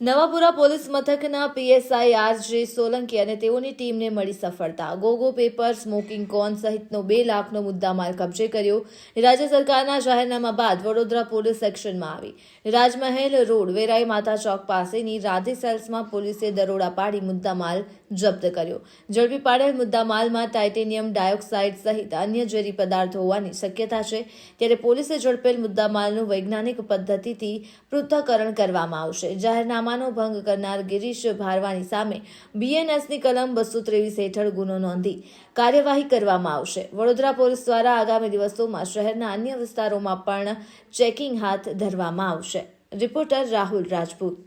Navapura police મથકના PSI RJ Solanki અને તેઓની ટીમને મળી સફળતા. ગોગો પેપર, સ્મોકિંગ કોન સહિતનો બે લાખનો મુદ્દામાલ કબજે કર્યો. રાજ્ય સરકારના જાહેરનામા બાદ વડોદરા પોલીસ સેક્શનમાં આવી. રાજમહેલ રોડ, વેરાઈ માતા ચોક પાસેની રાધે સેલ્સમાં પોલીસે દરોડા પાડી મુદ્દામાલ જપ્ત કર્યો. ઝડપી પાડેલ મુદ્દામાલમાં ટાઇટેનિયમ ડાયોક્સાઇડ સહિત અન્ય ઝેરી પદાર્થો હોવાની શક્યતા છે. ત્યારે પોલીસે ઝડપેલ મુદ્દામાલનું વૈજ્ઞાનિક પદ્ધતિથી પૃથ્થકરણ કરવામાં આવશે. જાહેરનામાનો ભંગ કરનાર ગિરીશ ભારવાની સામે બીએનએસની કલમ બસો ત્રેવીસ હેઠળ ગુનો નોંધી કાર્યવાહી કરવામાં આવશે. વડોદરા પોલીસ દ્વારા આગામી દિવસોમાં શહેરના અન્ય વિસ્તારોમાં પણ ચેકિંગ હાથ ધરવામાં આવશે. રિપોર્ટર રાહુલ રાજપૂત.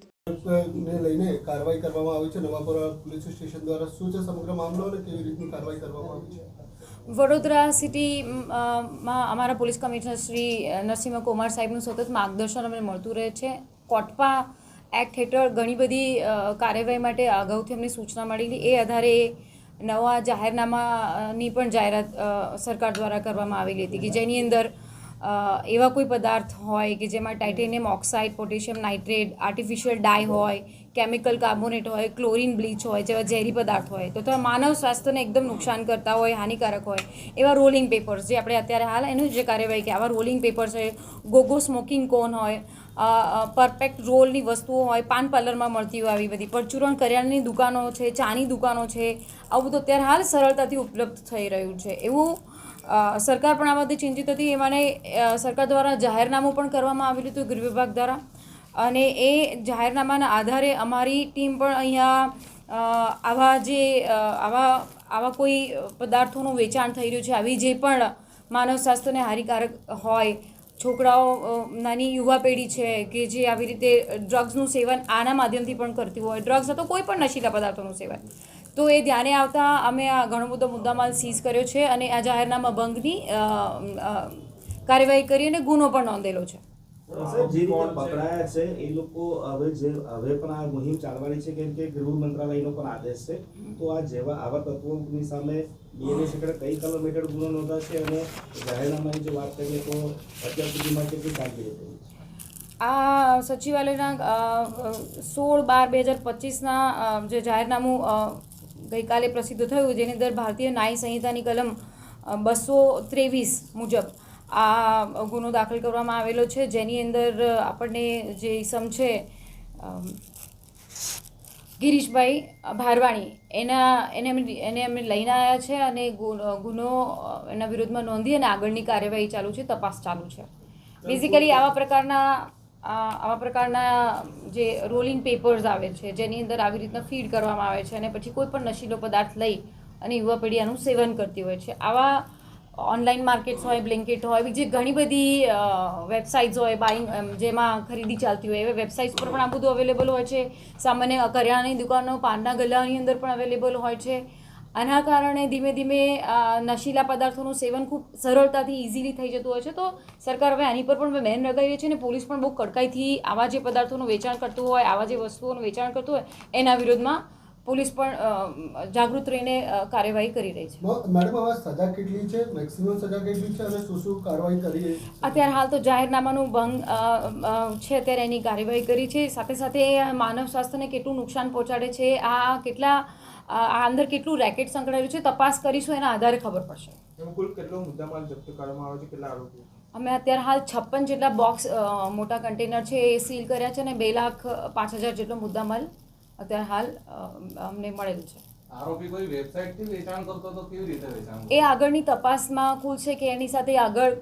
ને લઈને કાર્યવાહી કરવામાં આવી છે. નવાપુરા પોલીસ સ્ટેશન દ્વારા શું છે સમગ્ર મામલો અને કેવી રીતની કાર્યવાહી કરવામાં આવી છે? વડોદરા સિટીમાં અમારા પોલીસ કમિશનર શ્રી નરસિંહ કુમાર સાહેબનું સતત માર્ગદર્શન અમને મળતું રહે છે. કોટપા એક્ટ હેઠળ ઘણી બધી કાર્યવાહી માટે અગાઉથી અમને સૂચના મળેલી. એ આધારે નવા જાહેરનામાની પણ જાહેરાત સરકાર દ્વારા કરવામાં આવેલી હતી કે જેની અંદર એવા કોઈ પદાર્થ હોય કે જેમાં titanium oxide, potassium nitrate, artificial dye હોય, કેમિકલ કાર્બોનેટ હોય, ક્લોરીન બ્લીચ હોય જેવા ઝેરી પદાર્થ હોય, તો માનવ સ્વાસ્થ્યને એકદમ નુકસાન કરતા હોય, હાનિકારક હોય, એવા રોલિંગ પેપર્સ જે આપણે અત્યારે હાલ એનું જે કાર્યવાહી કે આવા રોલિંગ પેપર્સ હોય, ગોગો સ્મોકિંગ કોન હોય પરફેક્ટ રોલની વસ્તુઓ હોય, પાન પાર્લરમાં મળતી હોય આવી બધી. પરચુરણ કરિયાણાની દુકાનો છે, ચાની દુકાનો છે, આવું બધું અત્યારે હાલ સરળતાથી ઉપલબ્ધ થઈ રહ્યું છે. એવું સરકાર પણ આ બધી ચિંતિત હતી. એ મને સરકાર દ્વારા જાહેરનામું પણ કરવામાં આવેલું હતું ગૃહ વિભાગ દ્વારા. અને એ જાહેરનામાના આધારે અમારી ટીમ પણ અહીંયા આવા જે આવા આવા કોઈ પદાર્થોનું વેચાણ થઈ રહ્યું છે, આવી જે પણ માનવ સ્વાસ્થ્યને હાનિકારક હોય છોકરાઓ નાની યુવા પેઢી છે કે જે આવી રીતે ડ્રગ્સનું સેવન આના માધ્યમથી પણ કરતી હોય. ડ્રગ્સ અથવા કોઈ પણ નશીલા પદાર્થોનું સેવન. તો એ ધ્યાને આવતા અમે આ ઘણો બધો મુદ્દામાલ સીઝ કર્યો છે અને આ જાહેરનામા ભંગની કાર્યવાહી કરી અને ગુનો પણ નોંધેલો છે. જે પકડાયા છે એ લોકો હવે જે હવે પણ આ મુહિમ ચાલવાની છે કેમ કે ગૃહ મંત્રાલયનો પણ આદેશ છે. તો આ જેવા આવા તત્વોની સામે કઈ કિલોમીટર હેઠળ ગુનો નોંધાશે અને જાહેરનામાની જો વાત કરીએ તો અત્યાર સુધીમાં કેટલી કામગીરી થઈ છે? આ સચિવાલયના સોળ બાર બે હજાર પચીસના જે જાહેરનામું ગઈકાલે પ્રસિદ્ધ થયું જેની અંદર ભારતીય ન્યાય સંહિતાની કલમ બસો ત્રેવીસ મુજબ આ ગુનો દાખલ કરવામાં આવેલો છે. જેની અંદર આપણને જે ઈસમ છે ગિરીશભાઈ ભારવાણી એના એને એને અમે લઈને આવ્યા છે અને ગુનો એના વિરુદ્ધમાં નોંધી અને આગળની કાર્યવાહી ચાલુ છે તપાસ ચાલુ છે. બેઝિકલી આવા પ્રકારના આવા પ્રકારના જે રોલિંગ પેપર્સ આવે છે જેની અંદર આવી રીતના ફીડ કરવામાં આવે છે અને પછી કોઈ પણ નશીલો પદાર્થ લઈ અને યુવા પેઢી આનું સેવન કરતી હોય છે. આવા ઓનલાઈન માર્કેટ્સ હોય બ્લેન્કેટ હોય જે ઘણી બધી વેબસાઇટ્સ હોય બાઇંગ જેમાં ખરીદી ચાલતી હોય, એવી વેબસાઇટ્સ પર પણ આ બધું અવેલેબલ હોય છે. સામાન્ય કરિયાણાની દુકાનો, પાનના ગલ્લાની અંદર પણ અવેલેબલ હોય છે. આના કારણે ધીમે ધીમે નશીલા પદાર્થોનું સેવન ખૂબ સરળતાથી ઇઝીલી થઈ જતું હોય છે. તો સરકાર હવે આની પર પણ બેન લગાવી છે અને પોલીસ પણ બહુ કડકાઈથી આવા જે પદાર્થોનું વેચાણ કરતું હોય, આવા જે વસ્તુઓનું વેચાણ કરતું હોય, એના વિરોધમાં પોલીસ પણ જાગૃત રહીને કાર્યવાહી કરી રહી છે. મેડમ હવે સજા કેટલી છે? મેક્સિમમ સજા કેટલી છે? અને શું શું કાર્યવાહી કરીએ અત્યારે હાલ તો જાહેરનામાનું ભંગ છે અત્યારે એની કાર્યવાહી કરી છે. સાથે સાથે માનવ સ્વાસ્થ્યને કેટલું નુકસાન પહોંચાડે છે? આ કેટલા આ આ અંદર કેટલું રેકેટ સંકળાયેલું છે? તપાસ કરીશું એના આધારે ખબર પડશે. કુલ કેટલો મુદ્દામાલ જપ્ત કરવામાં આવે છે? કેટલા આરોપીઓ? અમે અત્યારે હાલ છપ્પન જેટલા બોક્સ મોટા કન્ટેનર છે એ સીલ કર્યા છે અને બે લાખ પાંચ હજાર જેટલો મુદ્દામાલ અત્યારે હાલ અમને મળેલું છે. આરોપી કોઈ વેબસાઇટ વેચાણ કરતો તો કેવી રીતે વેચાણ એ આગળની તપાસમાં ખુલશે કે એની સાથે આગળ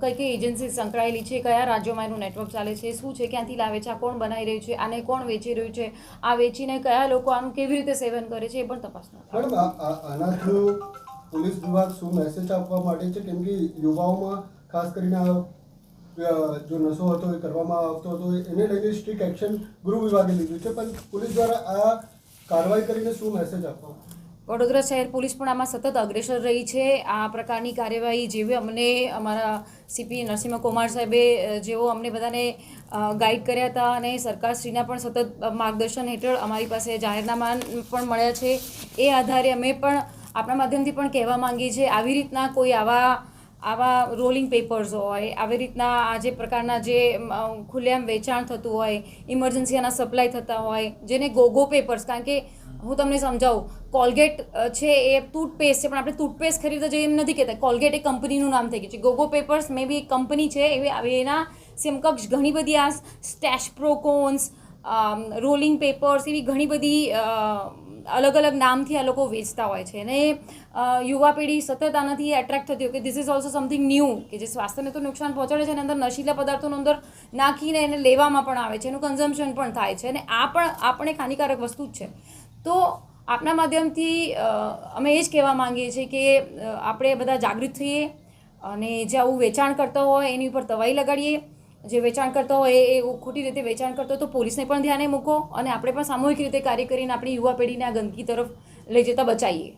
કઈ કઈ એજન્સી સંકળાયેલી છે કયા રાજ્યોમાં એનું નેટવર્ક ચાલે છે શું છે ક્યાંથી લાવે છે આ કોણ બનાવી રહ્યું છે આને કોણ વેચી રહ્યું છે આ વેચીને કયા લોકો આનું કેવી રીતે સેવન કરે છે એ પણ મેડમ આના થ્રુ પોલીસ વિભાગ શું મેસેજ આપવા માટે છે? કેમ કે યુવાઓમાં ખાસ કરીને જો નશો હતો એ કરવામાં આવતો હતો, એને લઈને સ્ટ્રિક એક્શન ગૃહ વિભાગે લીધું છે. પણ પોલીસ દ્વારા આ કાર્યવાહી કરીને શું મેસેજ આપવા? વડોદરા શહેર પોલીસ પણ આમાં સતત અગ્રેસર રહી છે. આ પ્રકારની કાર્યવાહી જેવી અમને અમારા સીપી નરસિંહ કુમાર સાહેબે જેઓ અમને બધાને ગાઈડ કર્યા હતા અને સરકારશ્રીના પણ સતત માર્ગદર્શન હેઠળ અમારી પાસે જાહેરનામા પણ મળ્યા છે. એ આધારે અમે પણ આપણા માધ્યમથી પણ કહેવા માંગીએ છીએ, આવી રીતના કોઈ આવા આવા રોલિંગ પેપર્સ હોય, આવી રીતના આ જે પ્રકારના જે ખુલ્લેઆમ વેચાણ થતું હોય ઇમરજન્સીના સપ્લાય થતા હોય, જેને ગોગો પેપર્સ કારણ કે હું તમને સમજાવું કોલગેટ છે એ ટૂથપેસ્ટ છે, પણ આપણે ટૂથપેસ્ટ ખરીદતા જઈએ એમ નથી કહેતા. કોલગેટ એ કંપનીનું નામ થઈ ગયું છે. ગોગો પેપર્સ મે બી કંપની છે, એવી એના સમકક્ષ ઘણી બધી આ સ્ટેશ પ્રોકોન્સ રોલિંગ પેપર્સ એવી ઘણી બધી અલગ અલગ નામથી આ લોકો વેચતા હોય છે. અને યુવા પેઢી સતત આનાથી એટ્રેક્ટ થતી હોય કે this is also something new કે જે સ્વાસ્થ્યને તો નુકસાન પહોંચાડે છે અને અંદર નશીલા પદાર્થોનો અંદર નાખીને એને લેવામાં પણ આવે છે. એનું કન્ઝમ્પશન પણ થાય છે. અને આ પણ આપણે હાનિકારક વસ્તુ જ છે. તો આપના માધ્યમથી અમે એ જ કહેવા માંગીએ છીએ કે આપણે બધા જાગૃત થઈએ અને જે આવું વેચાણ કરતા હોય એની ઉપર તવાઈ લગાડીએ. જે વેચાણ કરતો હોય એ ખોટી રીતે વેચાણ કરતો હોય તો પોલીસને પણ ધ્યાને મૂકો અને આપણે પણ સામૂહિક રીતે કાર્ય કરીને આપણી યુવા પેઢીને આ ગંદકી તરફ લઈ જતા બચાવીએ.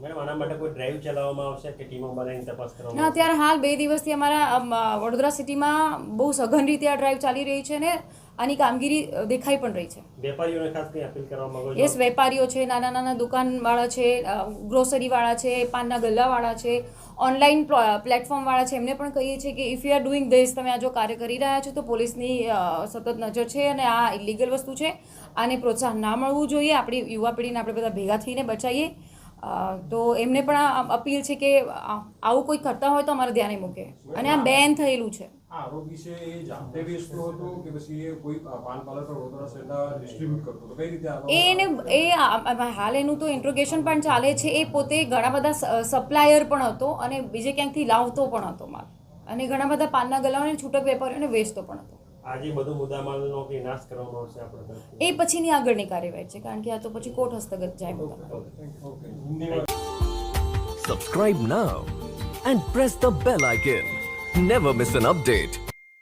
ના અત્યારે હાલ બે દિવસથી અમારા વડોદરા સિટીમાં બહુ સઘન રીતે આ ડ્રાઈવ ચાલી રહી છે અને આની કામગીરી દેખાઈ પણ રહી છે. વેપારીઓને ખાસ કંઈ અપીલ કરવા માંગો યસ વેપારીઓ છે નાના નાના દુકાનવાળા છે ગ્રોસરીવાળા છે પાનના ગલ્લાવાળા છે ઓનલાઈન પ્લેટફોર્મવાળા છે, એમને પણ કહીએ છીએ કે if you are doing this તમે આ જો કાર્ય કરી રહ્યા છો, તો પોલીસની સતત નજર છે અને આ ઇલીગલ વસ્તુ છે. આને પ્રોત્સાહન ના મળવું જોઈએ. આપણી યુવા પેઢીને આપણે બધા ભેગા થઈને બચાવીએ. તો એમને પણ આ અપીલ છે કે આવું કોઈ કરતા હોય તો અમારે ધ્યાને મૂકે. અને આ બેન થયેલું છે. એને એ હાલ એનું તો ઇન્ટ્રોગેશન પણ ચાલે છે. એ પોતે ઘણા બધા સપ્લાયર પણ હતો અને બીજે ક્યાંકથી લાવતો પણ હતો માલ. અને ઘણા બધા પાનના ગલાઓને છૂટક વેપારીઓને વેચતો પણ હતો. આજે બધું મુદ્દામાલનો કે નાશ કરવામાં આવશે આપણે એ પછીની આગળની કાર્યવાહી છે કારણ કે આ તો પછી કોર્ટ હસ્તગત જાય બધા subscribe now and press the bell icon never miss an update.